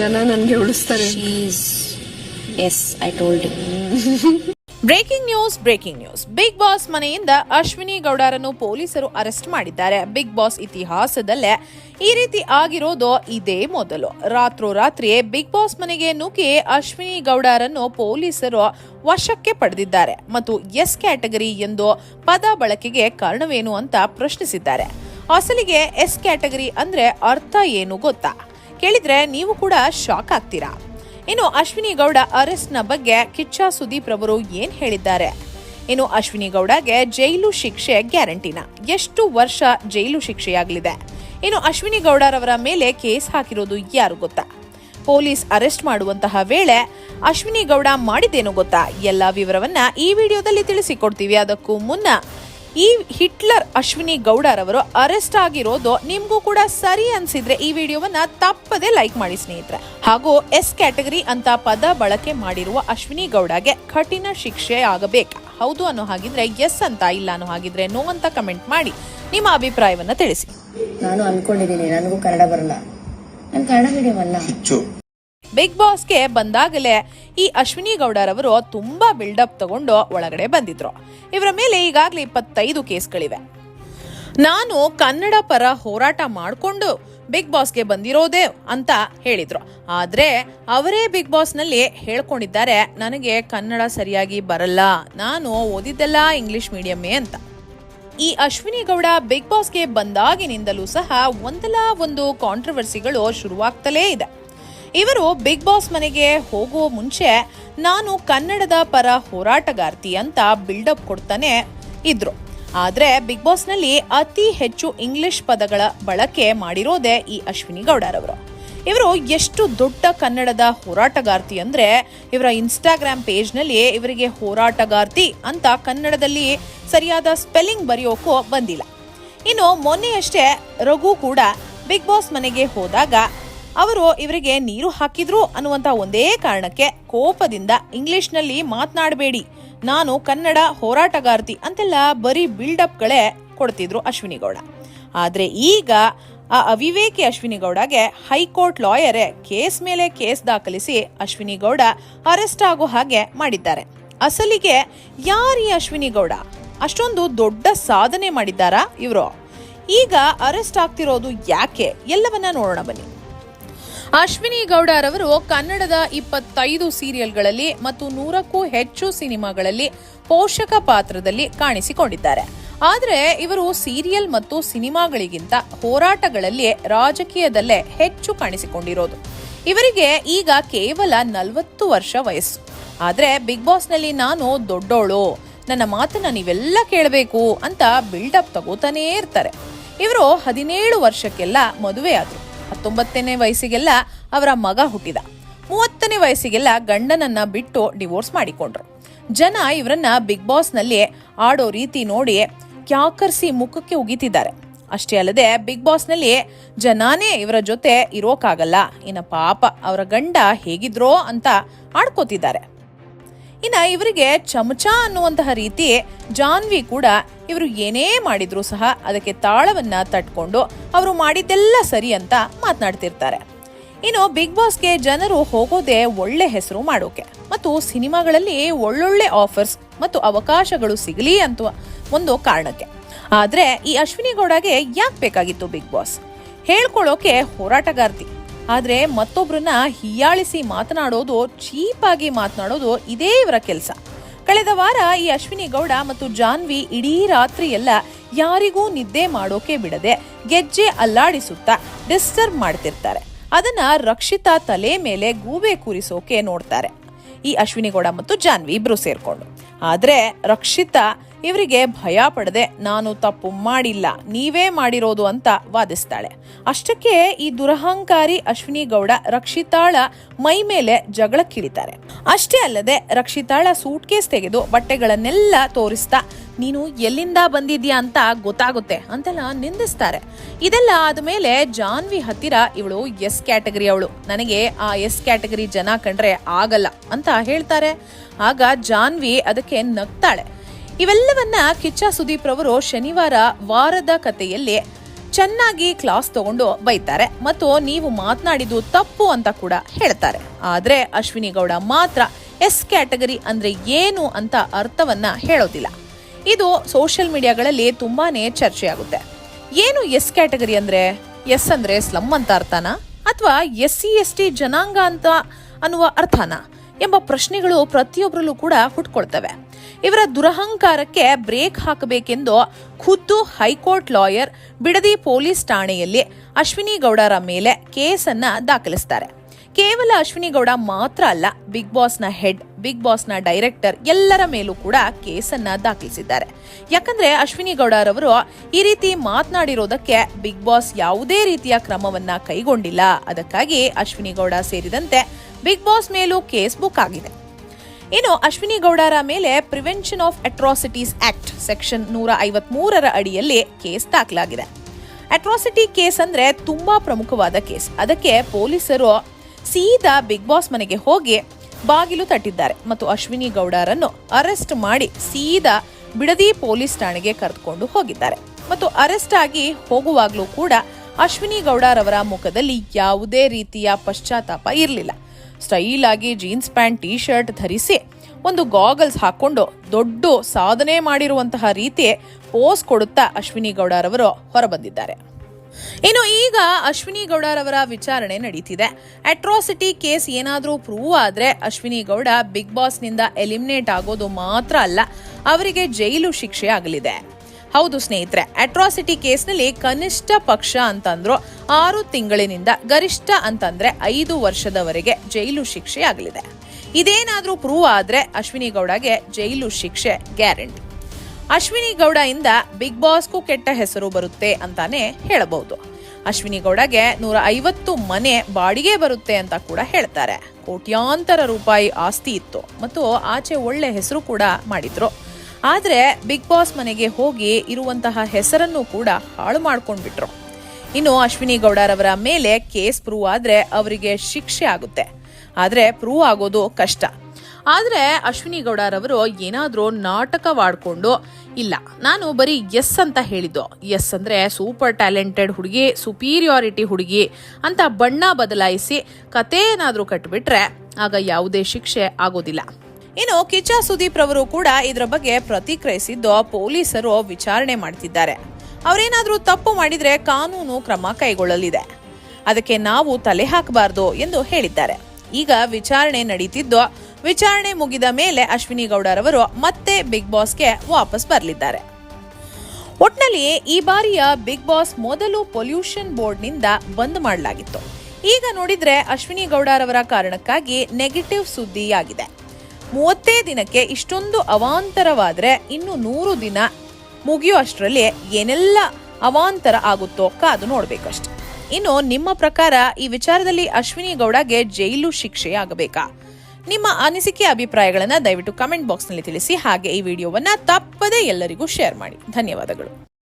ಜನ ನನ್ಗೆ ಉಳಿಸ್ತಾರೆ. Yes I told breaking news breaking news. Bigg Boss ಮನೆಯಿಂದ ಅಶ್ವಿನಿ ಗೌಡರನ್ನು ಪೊಲೀಸರು ಅರೆಸ್ಟ್ ಮಾಡಿದ್ದಾರೆ. ಬಿಗ್ ಬಾಸ್ ಇತಿಹಾಸದಲ್ಲೇ ಈ ರೀತಿ ಆಗಿರೋದು ಇದೇ ಮೊದಲು. ರಾತ್ರೋರಾತ್ರಿಯೇ ಬಿಗ್ ಬಾಸ್ ಮನೆಗೆ ನುಗ್ಗಿ ಅಶ್ವಿನಿ ಗೌಡರನ್ನು ಪೊಲೀಸರು ವಶಕ್ಕೆ ಪಡೆದಿದ್ದಾರೆ ಮತ್ತು ಎಸ್ ಕ್ಯಾಟಗರಿ ಎಂದು ಪದ ಬಳಕೆಗೆ ಕಾರಣವೇನು ಅಂತ ಪ್ರಶ್ನಿಸಿದ್ದಾರೆ. ಅಸಲಿಗೆ ಎಸ್ ಕ್ಯಾಟಗರಿ ಅಂದ್ರೆ ಅರ್ಥ ಏನು ಗೊತ್ತಾ? ಕೇಳಿದ್ರೆ ನೀವು ಕೂಡ ಶಾಕ್ ಆಗ್ತೀರಾ? ಇನ್ನು ಅಶ್ವಿನಿ ಗೌಡ ಅರೆಸ್ಟ್ನ ಬಗ್ಗೆ ಕಿಚ್ಚ ಸುದೀಪ್ ರವರು ಏನ್ ಹೇಳಿದ್ದಾರೆ? ಇನ್ನು ಅಶ್ವಿನಿ ಗೌಡಗೆ ಜೈಲು ಶಿಕ್ಷೆ ಗ್ಯಾರಂಟಿನ? ಎಷ್ಟು ವರ್ಷ ಜೈಲು ಶಿಕ್ಷೆಯಾಗಲಿದೆ? ಇನ್ನು ಅಶ್ವಿನಿ ಗೌಡರವರ ಮೇಲೆ ಕೇಸ್ ಹಾಕಿರೋದು ಯಾರು ಗೊತ್ತಾ? ಪೊಲೀಸ್ ಅರೆಸ್ಟ್ ಮಾಡುವಂತಹ ವೇಳೆ ಅಶ್ವಿನಿ ಗೌಡ ಮಾಡಿದ್ದೇನು ಗೊತ್ತಾ? ಎಲ್ಲ ವಿವರವನ್ನ ಈ ವಿಡಿಯೋದಲ್ಲಿ ತಿಳಿಸಿಕೊಡ್ತೀವಿ. ಅದಕ್ಕೂ ಮುನ್ನ ಈ ಹಿಟ್ಲರ್ ಅಶ್ವಿನಿ ಗೌಡರವರು ಅರೆಸ್ಟ್ ಆಗಿರೋದು ನಿಮ್ಗೂ ಕೂಡ ಸರಿ ಅನ್ಸಿದ್ರೆ ಈ ವಿಡಿಯೋವನ್ನ ತಪ್ಪದೆ ಲೈಕ್ ಮಾಡಿ ಸ್ನೇಹಿತರೆ. ಹಾಗೂ ಎಸ್ ಕ್ಯಾಟಗರಿ ಅಂತ ಪದ ಬಳಕೆ ಮಾಡಿರುವ ಅಶ್ವಿನಿ ಗೌಡಗೆ ಕಠಿಣ ಶಿಕ್ಷೆ ಆಗಬೇಕು. ಹೌದು ಅನ್ನೋ ಹಾಗಿದ್ರೆ ಎಸ್ ಅಂತ ಇಲ್ಲ ಅನ್ನೋ ಹಾಗಿದ್ರೆ ನೋ ಅಂತ ಕಮೆಂಟ್ ಮಾಡಿ ನಿಮ್ಮ ಅಭಿಪ್ರಾಯವನ್ನ ತಿಳಿಸಿ. ನಾನು ಅನ್ಕೊಂಡಿದ್ದೀನಿ ನನಗೂ ಕನ್ನಡ ಬರಲ್ಲ. ನಾನು ಕನ್ನಡ ಮೀಡಿಯಂ ಅಲ್ಲ. ಬಿಗ್ ಬಾಸ್ಗೆ ಬಂದಾಗಲೇ ಈ ಅಶ್ವಿನಿ ಗೌಡರವರು ತುಂಬಾ ಬಿಲ್ಡಪ್ ತಗೊಂಡು ಒಳಗಡೆ ಬಂದಿದ್ರು. ಇವರ ಮೇಲೆ ಈಗಾಗಲೇ ಇಪ್ಪತ್ತೈದು ಕೇಸ್ಗಳಿವೆ. ನಾನು ಕನ್ನಡ ಪರ ಹೋರಾಟ ಮಾಡಿಕೊಂಡು ಬಿಗ್ ಬಾಸ್ಗೆ ಬಂದಿರೋದೇ ಅಂತ ಹೇಳಿದ್ರು. ಆದ್ರೆ ಅವರೇ ಬಿಗ್ ಬಾಸ್ನಲ್ಲಿ ಹೇಳ್ಕೊಂಡಿದ್ದಾರೆ, ನನಗೆ ಕನ್ನಡ ಸರಿಯಾಗಿ ಬರಲ್ಲ, ನಾನು ಓದಿದ್ದೆಲ್ಲ ಇಂಗ್ಲಿಷ್ ಮೀಡಿಯಮ್ಮೇ ಅಂತ. ಈ ಅಶ್ವಿನಿ ಗೌಡ ಬಿಗ್ ಬಾಸ್ಗೆ ಬಂದಾಗಿನಿಂದಲೂ ಸಹ ಒಂದಲ್ಲ ಒಂದು ಕಾಂಟ್ರವರ್ಸಿಗಳು ಶುರುವಾಗ್ತಲೇ ಇದೆ. ಇವರು ಬಿಗ್ ಬಾಸ್ ಮನೆಗೆ ಹೋಗುವ ಮುಂಚೆ ನಾನು ಕನ್ನಡದ ಪರ ಹೋರಾಟಗಾರ್ತಿ ಅಂತ ಬಿಲ್ಡಪ್ ಕೊಡ್ತಾನೆ ಇದ್ರು. ಆದ್ರೆ ಬಿಗ್ ಬಾಸ್ನಲ್ಲಿ ಅತಿ ಹೆಚ್ಚು ಇಂಗ್ಲಿಷ್ ಪದಗಳ ಬಳಕೆ ಮಾಡಿರೋದೇ ಈ ಅಶ್ವಿನಿ ಗೌಡರವರು ಇವರು ಎಷ್ಟು ದೊಡ್ಡ ಕನ್ನಡದ ಹೋರಾಟಗಾರ್ತಿ ಅಂದ್ರೆ ಇವರ ಇನ್ಸ್ಟಾಗ್ರಾಮ್ ಪೇಜ್ನಲ್ಲಿ ಇವರಿಗೆ ಹೋರಾಟಗಾರ್ತಿ ಅಂತ ಕನ್ನಡದಲ್ಲಿ ಸರಿಯಾದ ಸ್ಪೆಲ್ಲಿಂಗ್ ಬರೆಯೋಕೋ ಬಂದಿಲ್ಲ. ಇನ್ನು ಮೊನ್ನೆಯಷ್ಟೇ ರಘು ಕೂಡ ಬಿಗ್ ಬಾಸ್ ಮನೆಗೆ ಹೋದಾಗ ಅವರು ಇವರಿಗೆ ನೀರು ಹಾಕಿದ್ರು ಅನ್ನುವಂತ ಒಂದೇ ಕಾರಣಕ್ಕೆ ಕೋಪದಿಂದ ಇಂಗ್ಲಿಷ್ನಲ್ಲಿ ಮಾತನಾಡಬೇಡಿ. ನಾನು ಕನ್ನಡ ಹೋರಾಟಗಾರ್ತಿ ಅಂತೆಲ್ಲ ಬರೀ ಬಿಲ್ಡಪ್ಗಳೇ ಕೊಡ್ತಿದ್ರು ಅಶ್ವಿನಿ ಗೌಡ ಆದ್ರೆ ಈಗ ಆ ಅವಿವೇಕಿ ಅಶ್ವಿನಿ ಗೌಡಗೆ ಹೈಕೋರ್ಟ್ ಲಾಯರೇ ಕೇಸ್ ಮೇಲೆ ಕೇಸ್ ದಾಖಲಿಸಿ ಅಶ್ವಿನಿ ಗೌಡ ಅರೆಸ್ಟ್ ಆಗೋ ಹಾಗೆ ಮಾಡಿದ್ದಾರೆ. ಅಸಲಿಗೆ ಯಾರೀ ಅಶ್ವಿನಿ ಗೌಡ ಅಷ್ಟೊಂದು ದೊಡ್ಡ ಸಾಧನೆ ಮಾಡಿದ್ದಾರಾ ಇವರು? ಈಗ ಅರೆಸ್ಟ್ ಆಗ್ತಿರೋದು ಯಾಕೆ? ಎಲ್ಲವನ್ನ ನೋಡೋಣ ಬನ್ನಿ. ಅಶ್ವಿನಿ ಗೌಡರವರು ಕನ್ನಡದ ಇಪ್ಪತ್ತೈದು ಸೀರಿಯಲ್ಗಳಲ್ಲಿ ಮತ್ತು ನೂರಕ್ಕೂ ಹೆಚ್ಚು ಸಿನಿಮಾಗಳಲ್ಲಿ ಪೋಷಕ ಪಾತ್ರದಲ್ಲಿ ಕಾಣಿಸಿಕೊಂಡಿದ್ದಾರೆ. ಆದರೆ ಇವರು ಸೀರಿಯಲ್ ಮತ್ತು ಸಿನಿಮಾಗಳಿಗಿಂತ ಹೋರಾಟಗಳಲ್ಲಿ ರಾಜಕೀಯದಲ್ಲೇ ಹೆಚ್ಚು ಕಾಣಿಸಿಕೊಂಡಿರೋದು. ಇವರಿಗೆ ಈಗ ಕೇವಲ ನಲವತ್ತು ವರ್ಷ ವಯಸ್ಸು. ಆದರೆ ಬಿಗ್ ಬಾಸ್ನಲ್ಲಿ ನಾನು ದೊಡ್ಡೋಳು, ನನ್ನ ಮಾತನ್ನ ನೀವೆಲ್ಲ ಕೇಳಬೇಕು ಅಂತ ಬಿಲ್ಡಪ್ ತಗೋತಾನೇ ಇರ್ತಾರೆ. ಇವರು ಹದಿನೇಳು ವರ್ಷಕ್ಕೆಲ್ಲ ಮದುವೆಯಾದರು. ಹತ್ತೊಂಬತ್ತನೇ ವಯಸ್ಸಿಗೆಲ್ಲ ಅವರ ಮಗ ಹುಟ್ಟಿದ. ಮೂವತ್ತನೇ ವಯಸ್ಸಿಗೆಲ್ಲ ಗಂಡನನ್ನ ಬಿಟ್ಟು ಡಿವೋರ್ಸ್ ಮಾಡಿಕೊಂಡ್ರು. ಜನ ಇವರನ್ನ ಬಿಗ್ ಬಾಸ್ನಲ್ಲಿ ಆಡೋ ರೀತಿ ನೋಡಿ ಕ್ಯಾಕರ್ಸಿ ಮುಖಕ್ಕೆ ಉಗಿತಿದ್ದಾರೆ. ಅಷ್ಟೇ ಅಲ್ಲದೆ ಬಿಗ್ ಬಾಸ್ನಲ್ಲಿ ಜನಾನೇ ಇವರ ಜೊತೆ ಇರೋಕಾಗಲ್ಲ. ಇನ್ನ ಪಾಪ ಅವರ ಗಂಡ ಹೇಗಿದ್ರೋ ಅಂತ ಆಡ್ಕೋತಿದ್ದಾರೆ. ಇನ್ನ ಇವರಿಗೆ ಚಮಚ ಅನ್ನುವಂತಹ ರೀತಿ ಜಾನ್ವಿ ಕೂಡ ಇವರು ಏನೇ ಮಾಡಿದ್ರು ಸಹ ಅದಕ್ಕೆ ತಾಳವನ್ನ ತಟ್ಕೊಂಡು ಅವರು ಮಾಡಿದ್ದೆಲ್ಲ ಸರಿ ಅಂತ ಮಾತನಾಡ್ತಿರ್ತಾರೆ. ಇನ್ನು ಬಿಗ್ ಬಾಸ್ಗೆ ಜನರು ಹೋಗೋದೇ ಒಳ್ಳೆ ಹೆಸರು ಮಾಡೋಕೆ. ಮತ್ತು ಸಿನಿಮಾಗಳಲ್ಲಿ ಒಳ್ಳೊಳ್ಳೆ ಆಫರ್ಸ್ ಮತ್ತು ಅವಕಾಶಗಳು ಸಿಗಲಿ ಅಂತ ಒಂದು ಕಾರಣಕ್ಕೆ. ಆದ್ರೆ ಈ ಅಶ್ವಿನಿ ಗೌಡಗೆ ಯಾಕೆ ಬೇಕಾಗಿತ್ತು ಬಿಗ್ ಬಾಸ್ ಹೇಳ್ಕೊಳ್ಳೋಕೆ ಹೋರಾಟಗಾರ್ತಿ. ಆದ್ರೆ ಮತ್ತೊಬ್ಬರನ್ನ ಹಿಯಾಳಿಸಿ ಮಾತನಾಡೋದು, ಚೀಪಾಗಿ ಮಾತನಾಡೋದು ಇದೇ ಇವರ ಕೆಲಸ. ಕಳೆದ ವಾರ ಈ ಅಶ್ವಿನಿ ಗೌಡ ಮತ್ತು ಜಾನ್ವಿ ಇಡೀ ರಾತ್ರಿ ಎಲ್ಲ ಯಾರಿಗೂ ನಿದ್ದೆ ಮಾಡೋಕೆ ಬಿಡದೆ ಗೆಜ್ಜೆ ಅಲ್ಲಾಡಿಸುತ್ತಾ ಡಿಸ್ಟರ್ಬ್ ಮಾಡ್ತಿರ್ತಾರೆ. ಅದನ್ನ ರಕ್ಷಿತಾ ತಲೆ ಮೇಲೆ ಗೂಬೆ ಕೂರಿಸೋಕೆ ನೋಡ್ತಾರೆ. ಈ ಅಶ್ವಿನಿ ಗೌಡ ಮತ್ತು ಜಾನ್ವಿ ಇಬ್ರು ಸೇರ್ಕೊಂಡು. ಆದರೆ ರಕ್ಷಿತಾ ಇವರಿಗೆ ಭಯ ಪಡದೆ ನಾನು ತಪ್ಪು ಮಾಡಿಲ್ಲ, ನೀವೇ ಮಾಡಿರೋದು ಅಂತ ವಾದಿಸ್ತಾಳೆ. ಅಷ್ಟಕ್ಕೆ ಈ ದುರಹಂಕಾರಿ ಅಶ್ವಿನಿ ಗೌಡ ರಕ್ಷಿತಾಳ ಮೈ ಮೇಲೆ ಜಗಳಕ್ಕಿಳಿತಾರೆ ಅಷ್ಟೇ ಅಲ್ಲದೆ ರಕ್ಷಿತಾಳ ಸೂಟ್ ಕೇಸ್ ತೆಗೆದು ಬಟ್ಟೆಗಳನ್ನೆಲ್ಲ ತೋರಿಸ್ತಾ, ನೀನು ಎಲ್ಲಿಂದ ಬಂದಿದ್ಯಾ ಅಂತ ಗೊತ್ತಾಗುತ್ತೆ ಅಂತೆಲ್ಲ ನಿಂದಿಸ್ತಾರೆ. ಇದೆಲ್ಲ ಆದಮೇಲೆ ಜಾನ್ವಿ ಹತ್ತಿರ ಇವಳು ಎಸ್ ಕ್ಯಾಟಗರಿ ಅವಳು. ನನಗೆ ಆ ಎಸ್ ಕ್ಯಾಟಗರಿ ಜನ ಕಂಡ್ರೆ ಆಗಲ್ಲ ಅಂತ ಹೇಳ್ತಾರೆ. ಆಗ ಜಾನ್ವಿ ಅದಕ್ಕೆ ನಗ್ತಾಳೆ. ಇವೆಲ್ಲವನ್ನ ಕಿಚ್ಚ ಸುದೀಪ್ ರವರು ಶನಿವಾರ ವಾರದ ಕಥೆಯಲ್ಲಿ ಚೆನ್ನಾಗಿ ಕ್ಲಾಸ್ ತಗೊಂಡು ಬೈತಾರೆ ಮತ್ತು ನೀವು ಮಾತನಾಡಿದ್ದು ತಪ್ಪು ಅಂತ ಕೂಡ ಹೇಳ್ತಾರೆ. ಆದ್ರೆ ಅಶ್ವಿನಿ ಗೌಡ ಮಾತ್ರ ಎಸ್ ಕ್ಯಾಟಗರಿ ಅಂದ್ರೆ ಏನು ಅಂತ ಅರ್ಥವನ್ನ ಹೇಳೋದಿಲ್ಲ. ಇದು ಸೋಷಿಯಲ್ ಮೀಡಿಯಾಗಳಲ್ಲಿ ತುಂಬಾನೇ ಚರ್ಚೆಯಾಗುತ್ತೆ. ಏನು ಎಸ್ ಕ್ಯಾಟಗರಿ ಅಂದ್ರೆ? ಎಸ್ ಅಂದ್ರೆ ಸ್ಲಮ್ ಅಂತ ಅರ್ಥನಾ? ಅಥವಾ ಎಸ್ ಸಿ ಎಸ್ ಟಿ ಜನಾಂಗ ಅಂತ ಅನ್ನುವ ಅರ್ಥನಾ? ಎಂಬ ಪ್ರಶ್ನೆಗಳು ಪ್ರತಿಯೊಬ್ಬರಲ್ಲೂ ಕೂಡ ಹುಟ್ಕೊಳ್ತವೆ. ಇವರ ದುರಹಂಕಾರಕ್ಕೆ ಬ್ರೇಕ್ ಹಾಕಬೇಕೆಂದು ಖುದ್ದು ಹೈಕೋರ್ಟ್ ಲಾಯರ್ ಬಿಡದಿ ಪೊಲೀಸ್ ಠಾಣೆಯಲ್ಲಿ ಅಶ್ವಿನಿ ಗೌಡರ ಮೇಲೆ ಕೇಸನ್ನ ದಾಖಲಿಸ್ತಾರೆ. ಕೇವಲ ಅಶ್ವಿನಿ ಗೌಡ ಮಾತ್ರ ಅಲ್ಲ, ಬಿಗ್ ಬಾಸ್ನ ಹೆಡ್, ಬಿಗ್ ಬಾಸ್ನ ಡೈರೆಕ್ಟರ್ ಎಲ್ಲರ ಮೇಲೂ ಕೂಡ ಕೇಸನ್ನ ದಾಖಲಿಸಿದ್ದಾರೆ. ಯಾಕಂದ್ರೆ ಅಶ್ವಿನಿ ಗೌಡರವರು ಈ ರೀತಿ ಮಾತನಾಡಿರೋದಕ್ಕೆ ಬಿಗ್ ಬಾಸ್ ಯಾವುದೇ ರೀತಿಯ ಕ್ರಮವನ್ನ ಕೈಗೊಂಡಿಲ್ಲ. ಅದಕ್ಕಾಗಿ ಅಶ್ವಿನಿ ಗೌಡ ಸೇರಿದಂತೆ ಬಿಗ್ ಬಾಸ್ ಮೇಲೂ ಕೇಸ್ ಬುಕ್ ಆಗಿದೆ. ಇನ್ನು ಅಶ್ವಿನಿ ಗೌಡರ ಮೇಲೆ prevention of atrocities act section ನೂರ ಐವತ್ಮೂರರ ಅಡಿಯಲ್ಲಿ ಕೇಸ್ ದಾಖಲಾಗಿದೆ. ಅಟ್ರಾಸಿಟಿ ಕೇಸ್ ಅಂದ್ರೆ ತುಂಬಾ ಪ್ರಮುಖವಾದ ಕೇಸ್. ಅದಕ್ಕೆ ಪೊಲೀಸರು ಸೀದಾ ಬಿಗ್ ಬಾಸ್ ಮನೆಗೆ ಹೋಗಿ ಬಾಗಿಲು ತಟ್ಟಿದ್ದಾರೆ. ಮತ್ತು ಅಶ್ವಿನಿ ಗೌಡರನ್ನು ಅರೆಸ್ಟ್ ಮಾಡಿ ಸೀದಾ ಬಿಡದಿ ಪೊಲೀಸ್ ಠಾಣೆಗೆ ಕರೆದುಕೊಂಡು ಹೋಗಿದ್ದಾರೆ. ಮತ್ತು ಅರೆಸ್ಟ್ ಆಗಿ ಹೋಗುವಾಗಲೂ ಕೂಡ ಅಶ್ವಿನಿ ಗೌಡರವರ ಮುಖದಲ್ಲಿ ಯಾವುದೇ ರೀತಿಯ ಪಶ್ಚಾತ್ತಾಪ ಇರಲಿಲ್ಲ. ಸ್ಟೈಲ್ ಆಗಿ ಜೀನ್ಸ್ ಪ್ಯಾಂಟ್ ಟೀ ಶರ್ಟ್ ಧರಿಸಿ ಒಂದು ಗಾಗಲ್ಸ್ ಹಾಕೊಂಡು ದೊಡ್ಡ ಸಾಧನೆ ಮಾಡಿರುವಂತಹ ರೀತಿ ಪೋಸ್ ಕೊಡುತ್ತಾ ಅಶ್ವಿನಿ ಗೌಡರವರು ಹೊರಬಂದಿದ್ದಾರೆ. ಇನ್ನು ಈಗ ಅಶ್ವಿನಿ ಗೌಡರವರ ವಿಚಾರಣೆ ನಡೀತಿದೆ. ಅಟ್ರಾಸಿಟಿ ಕೇಸ್ ಏನಾದರೂ ಪ್ರೂವ್ ಆದ್ರೆ ಅಶ್ವಿನಿ ಗೌಡ ಬಿಗ್ ಬಾಸ್ನಿಂದ ಎಲಿಮಿನೇಟ್ ಆಗೋದು ಮಾತ್ರ ಅಲ್ಲ, ಅವರಿಗೆ ಜೈಲು ಶಿಕ್ಷೆ ಆಗಲಿದೆ. ಹೌದು ಸ್ನೇಹಿತರೆ ಅಟ್ರಾಸಿಟಿ ಕೇಸ್ನಲ್ಲಿ ಕನಿಷ್ಠ ಪಕ್ಷ ಅಂತಂದ್ರು ಆರು ತಿಂಗಳಿನಿಂದ ಗರಿಷ್ಠ ಅಂತಂದ್ರೆ ಐದು ವರ್ಷದವರೆಗೆ ಜೈಲು ಶಿಕ್ಷೆ ಆಗಲಿದೆ. ಇದೇನಾದರೂ ಪ್ರೂವ್ ಆದ್ರೆ ಅಶ್ವಿನಿ ಗೌಡಗೆ ಜೈಲು ಶಿಕ್ಷೆ ಗ್ಯಾರಂಟಿ ಅಶ್ವಿನಿ ಗೌಡ ಇಂದ ಬಿಗ್ ಬಾಸ್ಗೂ ಕೆಟ್ಟ ಹೆಸರು ಬರುತ್ತೆ ಅಂತಾನೆ ಹೇಳಬಹುದು. ಅಶ್ವಿನಿ ಗೌಡಗೆ ನೂರ ಐವತ್ತು ಮನೆ ಬಾಡಿಗೆ ಬರುತ್ತೆ ಅಂತ ಕೂಡ ಹೇಳ್ತಾರೆ. ಕೋಟ್ಯಾಂತರ ರೂಪಾಯಿ ಆಸ್ತಿ ಇತ್ತು ಮತ್ತು ಆಚೆ ಒಳ್ಳೆ ಹೆಸರು ಕೂಡ ಮಾಡಿದ್ರು. ಆದ್ರೆ ಬಿಗ್ ಬಾಸ್ ಮನೆಗೆ ಹೋಗಿ ಇರುವಂತಹ ಹೆಸರನ್ನು ಕೂಡ ಹಾಳು ಮಾಡ್ಕೊಂಡ್ಬಿಟ್ರು. ಇನ್ನು ಅಶ್ವಿನಿ ಗೌಡರವರ ಮೇಲೆ ಕೇಸ್ ಪ್ರೂವ್ ಆದ್ರೆ ಅವರಿಗೆ ಶಿಕ್ಷೆ ಆಗುತ್ತೆ. ಆದ್ರೆ ಪ್ರೂವ್ ಆಗೋದು ಕಷ್ಟ. ಆದ್ರೆ ಅಶ್ವಿನಿ ಗೌಡರವರು ಏನಾದ್ರೂ ನಾಟಕವಾಡ್ಕೊಂಡು, ಇಲ್ಲ, ನಾನು ಬರೀ ಎಸ್ ಅಂತ ಹೇಳಿದ್ದು. ಎಸ್ ಅಂದ್ರೆ ಸೂಪರ್ ಟ್ಯಾಲೆಂಟೆಡ್ ಹುಡುಗಿ ಸುಪೀರಿಯಾರಿಟಿ ಹುಡುಗಿ ಅಂತ ಬಣ್ಣ ಬದಲಾಯಿಸಿ ಕತೆ ಏನಾದ್ರೂ ಕಟ್ಬಿಟ್ರೆ ಆಗ ಯಾವುದೇ ಶಿಕ್ಷೆ ಆಗೋದಿಲ್ಲ. ಇನ್ನು ಕಿಚ್ಚ ಸುದೀಪ್ ರವರು ಕೂಡ ಇದರ ಬಗ್ಗೆ ಪ್ರತಿಕ್ರಿಯಿಸಿದ್ದು ಪೊಲೀಸರು ವಿಚಾರಣೆ ಮಾಡ್ತಿದ್ದಾರೆ. ಅವರೇನಾದರೂ ತಪ್ಪು ಮಾಡಿದ್ರೆ ಕಾನೂನು ಕ್ರಮ ಕೈಗೊಳ್ಳಲಿದೆ. ಅದಕ್ಕೆ ನಾವು ತಲೆ ಹಾಕಬಾರ್ದು ಎಂದು ಹೇಳಿದ್ದಾರೆ. ಈಗ ವಿಚಾರಣೆ ನಡೀತಿದ್ದು ವಿಚಾರಣೆ ಮುಗಿದ ಮೇಲೆ ಅಶ್ವಿನಿ ಗೌಡರವರು ಮತ್ತೆ ಬಿಗ್ ಬಾಸ್ಗೆ ವಾಪಸ್ ಬರಲಿದ್ದಾರೆ. ಒಟ್ನಲ್ಲಿ ಈ ಬಾರಿಯ ಬಿಗ್ ಬಾಸ್ ಮೊದಲು ಪೊಲ್ಯೂಷನ್ ಬೋರ್ಡ್ನಿಂದ ಬಂದ್ ಮಾಡಲಾಗಿತ್ತು. ಈಗ ನೋಡಿದ್ರೆ ಅಶ್ವಿನಿ ಗೌಡರವರ ಕಾರಣಕ್ಕಾಗಿ ನೆಗೆಟಿವ್ ಸುದ್ದಿಯಾಗಿದೆ. ಮೂವತ್ತೇ ದಿನಕ್ಕೆ ಇಷ್ಟೊಂದು ಅವಾಂತರವಾದ್ರೆ ಇನ್ನು ನೂರು ದಿನ ಮುಗಿಯೋ ಅಷ್ಟರಲ್ಲಿ ಏನೆಲ್ಲ ಅವಾಂತರ ಆಗುತ್ತೋ ಕಾದು ನೋಡ್ಬೇಕಷ್ಟೆ. ಇನ್ನು ನಿಮ್ಮ ಪ್ರಕಾರ ಈ ವಿಚಾರದಲ್ಲಿ ಅಶ್ವಿನಿ ಗೌಡಗೆ ಜೈಲು ಶಿಕ್ಷೆ ಆಗಬೇಕಾ ನಿಮ್ಮ ಅನಿಸಿಕೆ ಅಭಿಪ್ರಾಯಗಳನ್ನ ದಯವಿಟ್ಟು ಕಮೆಂಟ್ ಬಾಕ್ಸ್ನಲ್ಲಿ ತಿಳಿಸಿ, ಹಾಗೆ ಈ ವಿಡಿಯೋವನ್ನ ತಪ್ಪದೇ ಎಲ್ಲರಿಗೂ ಶೇರ್ ಮಾಡಿ. ಧನ್ಯವಾದಗಳು.